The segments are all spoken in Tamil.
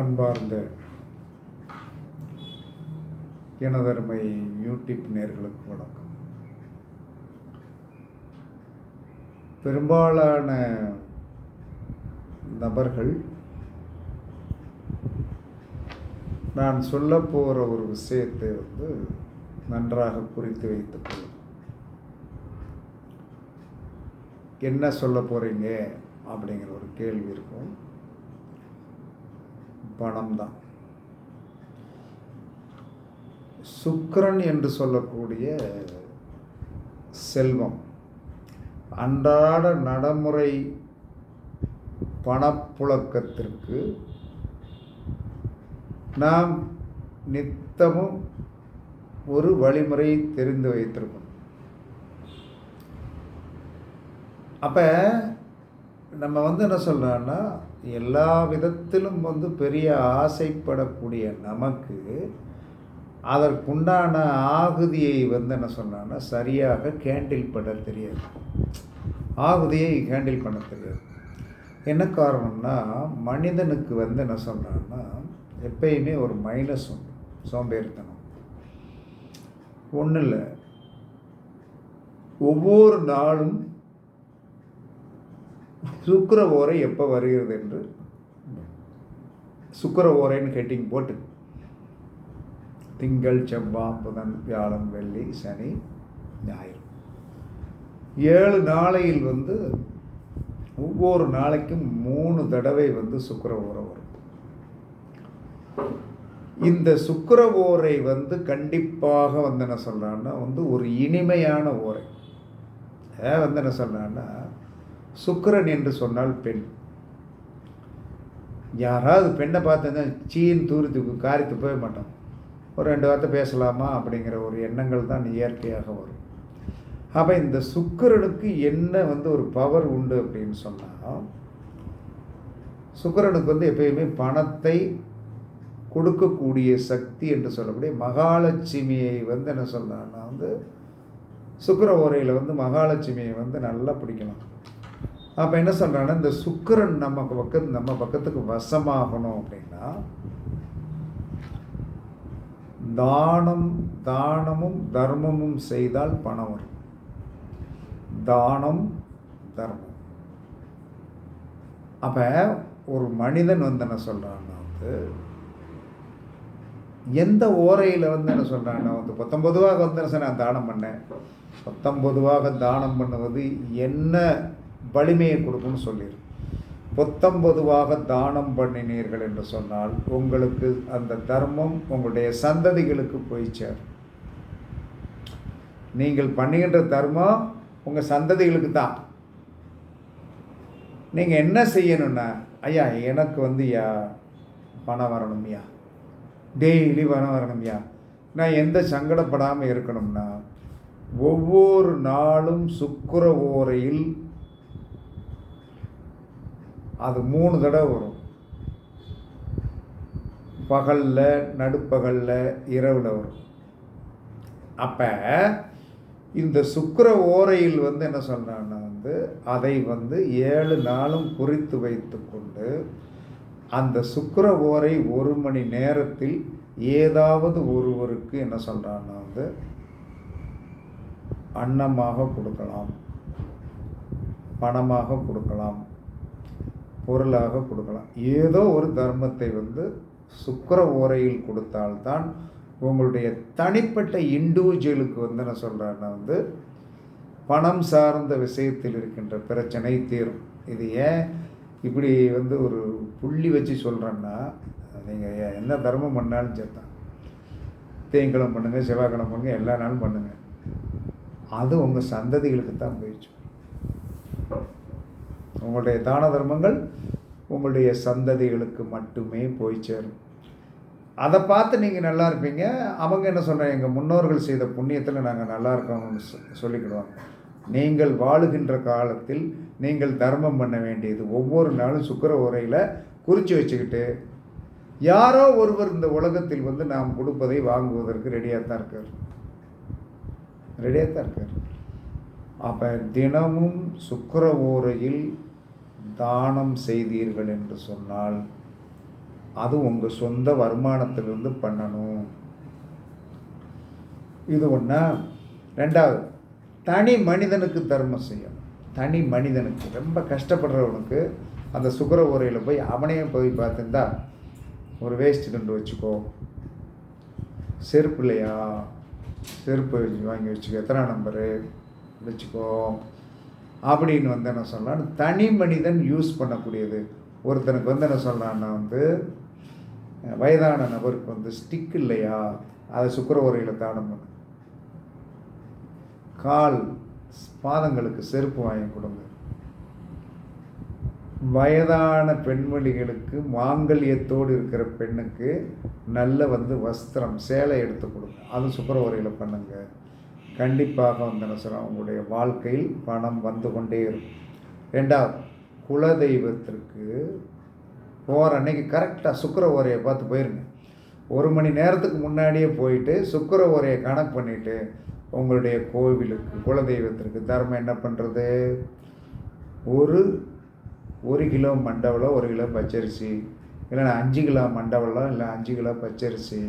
அன்பார்ந்த எனதருமை யூடியூப் நேர்களுக்கு வணக்கம். பெரும்பாலான நபர்கள் நான் சொல்ல போகிற ஒரு விஷயத்தை வந்து நன்றாக குறித்து வைத்துக் என்ன சொல்ல போகிறீங்க அப்படிங்கிற ஒரு கேள்வி இருக்கும். பணம் தான் சுக்கரன் என்று சொல்லக்கூடிய செல்வம். அன்றாட நடைமுறை பணப்புழக்கத்திற்கு நாம் நித்தமும் ஒரு வழிமுறை தெரிந்து வைத்திருக்கணும். அப்போ நம்ம வந்து என்ன சொல்கிறோன்னா எல்லா விதத்திலும் வந்து பெரிய ஆசைப்படக்கூடிய நமக்கு அதற்குண்டான ஆகுதியை வந்து என்ன சொன்னான்னா சரியாக கேண்டில் பண்ண தெரியாது. ஆகுதியை கேண்டில் பண்ண தெரியாது. என்ன காரணம்னா மனிதனுக்கு வந்து என்ன சொன்னான்னா எப்பயுமே ஒரு மைனஸ் உண்டு சோம்பேறித்தனம். ஒன்றும் இல்லை ஒவ்வொரு நாளும் சுக்கர ஓரை எப்போ வருகிறது என்று சுக்கர ஓரைன்னு ஹெட்டிங் போட்டு. திங்கள் செவ்வாய் புதன் வியாழன் வெள்ளி சனி ஞாயிறு. ஏழு நாளையில் வந்து ஒவ்வொரு நாளைக்கும் மூணு தடவை வந்து சுக்கர ஓரை வரும். இந்த சுக்கர ஓரை வந்து கண்டிப்பாக வந்து என்ன சொல்கிறான்னா வந்து ஒரு இனிமையான ஓரை. ஏன் வந்து என்ன சொல்கிறான்னா சுக்கிரன் என்று சொன்னால் பெண். யாராவது பெண்ணை பார்த்தா சீன் தூரத்துக்கு காரித்து போக மாட்டோம் ஒரு ரெண்டு வார்த்தை பேசலாமா அப்படிங்கிற ஒரு எண்ணங்கள் தான் இயற்கையாக வரும். அப்போ இந்த சுக்கிரனுக்கு என்ன வந்து ஒரு பவர் உண்டு அப்படின்னு சொன்னால் சுக்கிரனுக்கு வந்து எப்பயுமே பணத்தை கொடுக்கக்கூடிய சக்தி என்று சொல்லக்கூடிய மகாலட்சுமியை வந்து என்ன சொல்லலாம்னா வந்து சுக்கர ஓரையில் வந்து மகாலட்சுமியை வந்து நல்லா பிடிக்கலாம் அப்போ என்ன சொல்கிறாங்கன்னா இந்த சுக்கிரன் நம்ம பக்கத்து நம்ம பக்கத்துக்கு வசமாகணும் அப்படின்னா தானம் தானமும் தர்மமும் செய்தால் பணம் வரும். தானம் தர்மம். அப்போ ஒரு மனிதன் வந்து என்ன சொல்கிறான்னா வந்து எந்த ஓரையில் வந்து என்ன சொல்கிறாங்கன்னா வந்து பத்தொம்பதுவாக வந்து என்ன நான் தானம் பண்ணேன் பத்தொம்பதுவாக தானம் பண்ணுவது என்ன வலிமையை கொடுக்கும்னு சொல்லிடு பொத்தம்பதுவாக தானம் பண்ணினீர்கள் என்று சொன்னால் உங்களுக்கு அந்த தர்மம் உங்களுடைய சந்ததிகளுக்கு போய் சேரும். நீங்கள் பண்ணுகின்ற தர்மம் உங்கள் சந்ததிகளுக்கு தான். நீங்கள் என்ன செய்யணும்னா ஐயா எனக்கு வந்து யா பணம் வரணும்யா டெய்லி பணம் வரணும்யா நான் எந்த சங்கடப்படாமல் இருக்கணும்னா ஒவ்வொரு நாளும் சுக்கர ஓரையில் அது மூணு தடவை வரும். பகலில் நடுப்பகலில் இரவில் வரும். அப்போ இந்த சுக்கர ஓரையில் வந்து என்ன சொல்கிறான்னா வந்து அதை வந்து ஏழு நாளும் குறித்து வைத்து கொண்டு அந்த சுக்கர ஓரை ஒரு மணி நேரத்தில் ஏதாவது ஒருவருக்கு என்ன சொல்கிறான்னா வந்து அன்னமாக கொடுக்கலாம் பணமாக கொடுக்கலாம். பொருளாக கொடுக்கலாம். ஏதோ ஒரு தர்மத்தை வந்து சுக்கர ஓரையில் கொடுத்தால்தான் உங்களுடைய தனிப்பட்ட இண்டிவிஜுவலுக்கு வந்து நான் சொல்கிறேன்னா வந்து பணம் சார்ந்த விஷயத்தில் இருக்கின்ற பிரச்சனை தீரும். இது ஏன் இப்படி வந்து ஒரு புள்ளி வச்சு சொல்கிறேன்னா நீங்கள் என்ன தர்மம் பண்ணாலும் சேர்த்தான் தேய்கிழமை பண்ணுங்கள் செவ்வாய்க்கிழமை பண்ணுங்கள் எல்லா நாளும் பண்ணுங்கள் அது உங்கள் சந்ததிகளுக்கு தான் போயிடுச்சு. உங்களுடைய தான தர்மங்கள் உங்களுடைய சந்ததிகளுக்கு மட்டுமே போய் சேரும். அதை பார்த்து நீங்கள் நல்லா இருப்பீங்க. அவங்க என்ன சொல்கிறாங்க எங்கள் முன்னோர்கள் செய்த புண்ணியத்தில் நாங்கள் நல்லா இருக்கோம்னு சொல்லிக்கிடுவாங்க. நீங்கள் வாழுகின்ற காலத்தில் நீங்கள் தர்மம் பண்ண வேண்டியது ஒவ்வொரு நாளும் சுக்கர உரையில் குறித்து வச்சுக்கிட்டு யாரோ ஒருவர் இந்த உலகத்தில் வந்து நாம் கொடுப்பதை வாங்குவதற்கு ரெடியாக தான் இருக்கார். ரெடியாக தான் இருக்கார். அப்போ தினமும் சுக்கர ஓரையில் தானம் செய்தீர்கள் என்று சொன்னால் அது உங்கள் சொந்த வருமானத்திலிருந்து பண்ணணும். இது ஒன்றா ரெண்டாவது தனி மனிதனுக்கு தர்மம் செய்யணும். தனி மனிதனுக்கு ரொம்ப கஷ்டப்படுறவனுக்கு அந்த சுகர உரையில் போய் அவனையும் போய் பார்த்துருந்தா ஒரு வேஸ்ட் கண்டு வச்சுக்கோ. செருப்பு இல்லையா? செருப்பு வாங்கி வச்சுக்கோ. எத்தனை நம்பரு வச்சுக்கோ. அப்படின்னு வந்து என்ன சொல்லலாம் தனி மனிதன் யூஸ் பண்ணக்கூடியது. ஒருத்தனுக்கு வந்து என்ன சொல்லலான்னா வந்து வயதான நபருக்கு வந்து ஸ்டிக் இல்லையா? அதை சுக்கரவரையில் தானம் பண்ணு. கால் பாதங்களுக்கு செருப்பு வாங்கி கொடுங்க. வயதான பெண்மணிகளுக்கு மாங்கல்யத்தோடு இருக்கிற பெண்ணுக்கு நல்ல வந்து வஸ்திரம் சேலை எடுத்து கொடுங்க. அது சுக்கர பண்ணுங்கள் கண்டிப்பாக வந்து என்ன சொல்கிறோம் உங்களுடைய வாழ்க்கையில் பணம் வந்து கொண்டே இருக்கும். ரெண்டாவது குலதெய்வத்திற்கு போகிற அன்னைக்கு கரெக்டாக சுக்கர ஓரையை பார்த்து போயிருங்க. ஒரு மணி நேரத்துக்கு முன்னாடியே போயிட்டு சுக்கர ஓரையை கணக்கு பண்ணிவிட்டு உங்களுடைய கோவிலுக்கு குலதெய்வத்திற்கு தர்மம் என்ன பண்ணுறது ஒரு ஒரு கிலோ மண்டவளம் ஒரு கிலோ பச்சரிசி இல்லைன்னா அஞ்சு கிலோ மண்டவளம் இல்லை அஞ்சு கிலோ பச்சரிசி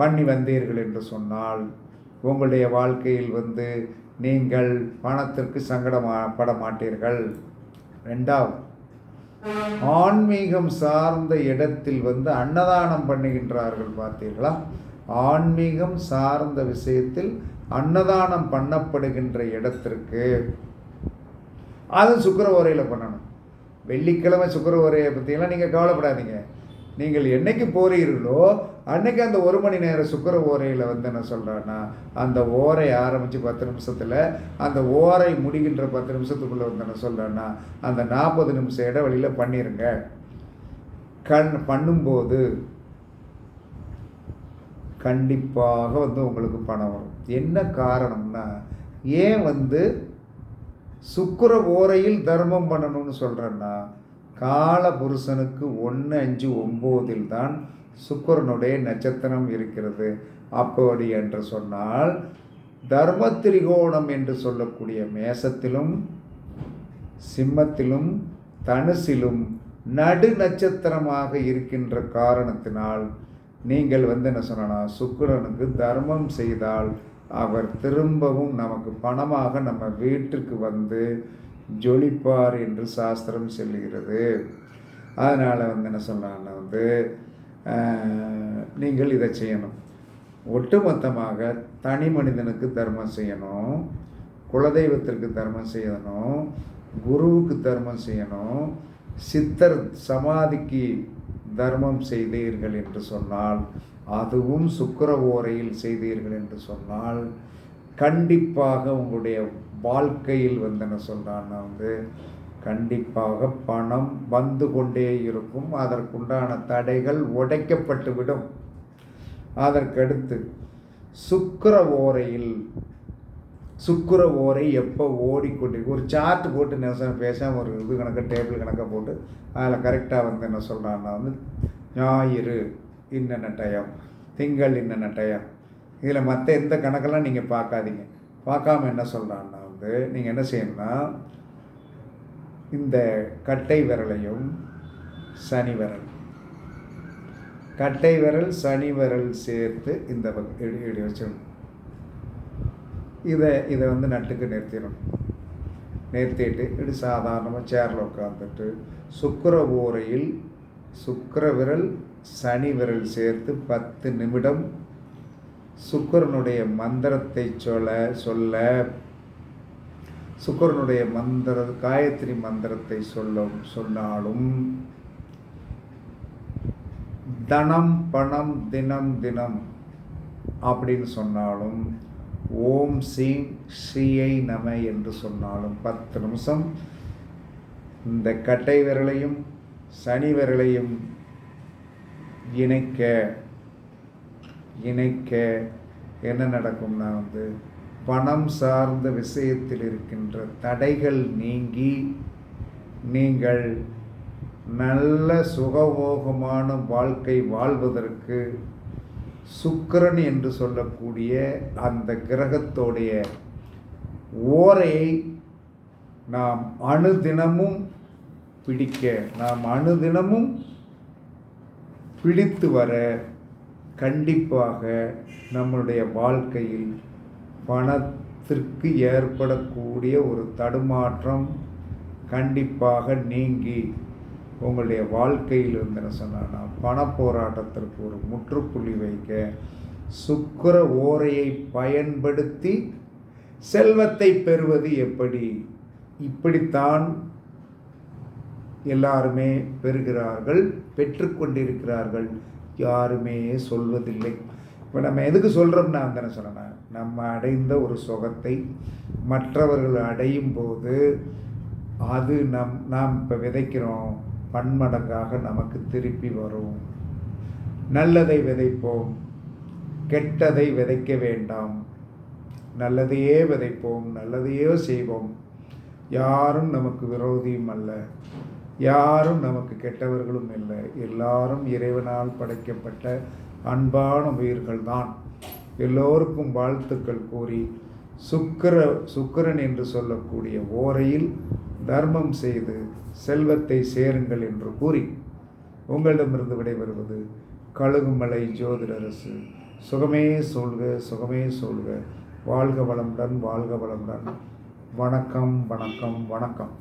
பண்ணி வந்தீர்கள் என்று சொன்னால் உங்களுடைய வாழ்க்கையில் வந்து நீங்கள் பணத்திற்கு சங்கடப்பட மாட்டீர்கள் ரெண்டாவது ஆன்மீகம் சார்ந்த இடத்தில் வந்து அன்னதானம் பண்ணுகின்றார்கள் பார்த்தீர்களா? ஆன்மீகம் சார்ந்த விஷயத்தில் அன்னதானம் பண்ணப்படுகின்ற இடத்திற்கு. அது சுக்கர உரையில் பண்ணணும். வெள்ளிக்கிழமை சுக்கர உரையை பற்றியெல்லாம் நீங்கள் கவலைப்படாதீங்க. நீங்கள் என்னைக்கு போகிறீர்களோ அன்னைக்கு அந்த ஒரு மணி நேரம் சுக்கர ஓரையில் வந்து என்ன சொல்கிறான்னா அந்த ஓரை ஆரம்பித்து பத்து நிமிஷத்தில் அந்த ஓரை முடிகின்ற பத்து நிமிஷத்துக்குள்ளே வந்து என்ன சொல்கிறேன்னா அந்த நாற்பது நிமிஷம் இடைவெளியில் பண்ணிடுங்க கண் பண்ணும்போது கண்டிப்பாக வந்து உங்களுக்கு பணம் வரும். என்ன காரணம்னா ஏன் வந்து சுக்கர ஓரையில் தர்மம் பண்ணணும்னு சொல்கிறேன்னா கால புருஷனுக்கு ஒன்று அஞ்சு ஒம்போதில் தான் சுக்கரனுடைய நட்சத்திரம் இருக்கிறது. அப்படி என்று சொன்னால் தர்ம திரிகோணம் என்று சொல்லக்கூடிய மேசத்திலும் சிம்மத்திலும் தனுசிலும் நடு நட்சத்திரமாக இருக்கின்ற காரணத்தினால் நீங்கள் வந்து என்ன சொன்னால் சுக்கரனுக்கு தர்மம் செய்தால் அவர் திரும்பவும் நமக்கு பணமாக நம்ம வீட்டுக்கு வந்து ஜொலிப்பார் என்று சாஸ்திரம் சொல்லுகிறது. அதனால் வந்து என்ன சொன்னாங்கன்னா வந்து நீங்கள் இதை செய்யணும். ஒட்டுமொத்தமாக தனி மனிதனுக்கு தர்மம் செய்யணும் குலதெய்வத்திற்கு தர்மம் செய்யணும் குருவுக்கு தர்மம் செய்யணும் சித்தர் சமாதிக்கு தர்மம் செய்தீர்கள் என்று சொன்னால் அதுவும் சுக்கர ஓரையில் செய்தீர்கள் என்று சொன்னால் கண்டிப்பாக உங்களுடைய வாழ்க்கையில் வந்து என்ன சொல்கிறான்னா வந்து கண்டிப்பாக பணம் வந்து கொண்டே இருக்கும். அதற்குண்டான தடைகள் உடைக்கப்பட்டுவிடும் அதற்கடுத்து சுக்கர ஓரையில் சுக்கர ஓரை எப்போ ஓடிக்கொண்டு ஒரு சார்ட் போட்டு நேசம் பேசாமல் ஒரு இது கணக்காக டேபிள் கணக்காக போட்டு அதில் கரெக்டாக வந்து என்ன சொல்கிறான்னா வந்து ஞாயிறு இன்னென்ன டயம் திங்கள் இன்னென்ன டயம் இதில் மற்ற எந்த கணக்கெல்லாம் நீங்கள் பார்க்காதீங்க. பார்க்காம என்ன சொல்கிறான்னா வந்து நீங்கள் என்ன செய்யணும்னா இந்த கட்டை விரலையும் சனி விரல். கட்டை விரல் சனி விரல் சேர்த்து இந்த இடி வச்சிடணும் இதை இதை வந்து நட்டுக்கு நிறுத்திடணும் நிறுத்திட்டு இப்படி சாதாரணமாக சேரில் உட்காந்துட்டு சுக்கர ஓரையில் சுக்கர விரல் சனி விரல் சேர்த்து பத்து நிமிடம் சுக்கரனுடைய மந்திரத்தை சொல்ல சொல்ல சுக்கரனுடைய மந்திர காயத்ரி மந்திரத்தை சொல்ல சொன்னாலும் தனம் பணம் தினம் தினம் அப்படின்னு சொன்னாலும் ஓம் சீம் ஸ்ரீயை நம என்று சொன்னாலும் பத்து நிமிஷம் இந்த கட்டை விரலையும் சனி விரலையும் இணைக்க இணைக்க என்ன நடக்கும்னா வந்து பணம் சார்ந்த விஷயத்தில் இருக்கின்ற தடைகள் நீங்கி நீங்கள் நல்ல சுகபோகமான வாழ்க்கை வாழ்வதற்கு சுக்கரன் என்று சொல்லக்கூடிய அந்த கிரகத்தோடைய ஓரையை நாம் அணுதினமும் பிடிக்க நாம் அனுதினமும் பிடித்து வர கண்டிப்பாக நம்மளுடைய வாழ்க்கையில் பணத்திற்கு ஏற்படக்கூடிய ஒரு தடுமாற்றம் கண்டிப்பாக நீங்கி உங்களுடைய வாழ்க்கையில் இருந்தேன்னு என்ன சொன்னா பண போராட்டத்திற்கு ஒரு முற்றுப்புள்ளி வைக்க சுக்கிர ஓரையை பயன்படுத்தி செல்வத்தை பெறுவது எப்படி? இப்படித்தான் எல்லாருமே பெறுகிறார்கள் பெற்றுக்கொண்டிருக்கிறார்கள். யாருமே சொல்வதில்லை. இப்போ நம்ம எதுக்கு சொல்கிறோம்னா அந்த சொன்னேன். நம்ம அடைந்த ஒரு சுகத்தை மற்றவர்கள் அடையும் போது அது நம் நாம் இப்போ விதைக்கிறோம். பன்மடங்காக நமக்கு திருப்பி வரும். நல்லதை விதைப்போம். கெட்டதை விதைக்க வேண்டாம். நல்லதையே விதைப்போம். நல்லதையே செய்வோம். யாரும் நமக்கு விரோதியும் அல்ல. யாரும் நமக்கு கெட்டவர்களும் இல்லை. எல்லாரும் இறைவனால் படைக்கப்பட்ட அன்பான உயிர்கள் தான் எல்லோருக்கும் வாழ்த்துக்கள் கூறி சுக்கர சுக்கிரன் என்று சொல்லக்கூடிய ஓரையில் தர்மம் செய்து செல்வத்தை சேருங்கள் என்று கூறி உங்களிடமிருந்து விடைபெறுவது கழுகுமலை ஜோதிடரசு. சுகமே சொல்க சுகமே சொல்க. வாழ்க வளமுடன் வாழ்க வளமுடன். வணக்கம் வணக்கம் வணக்கம்.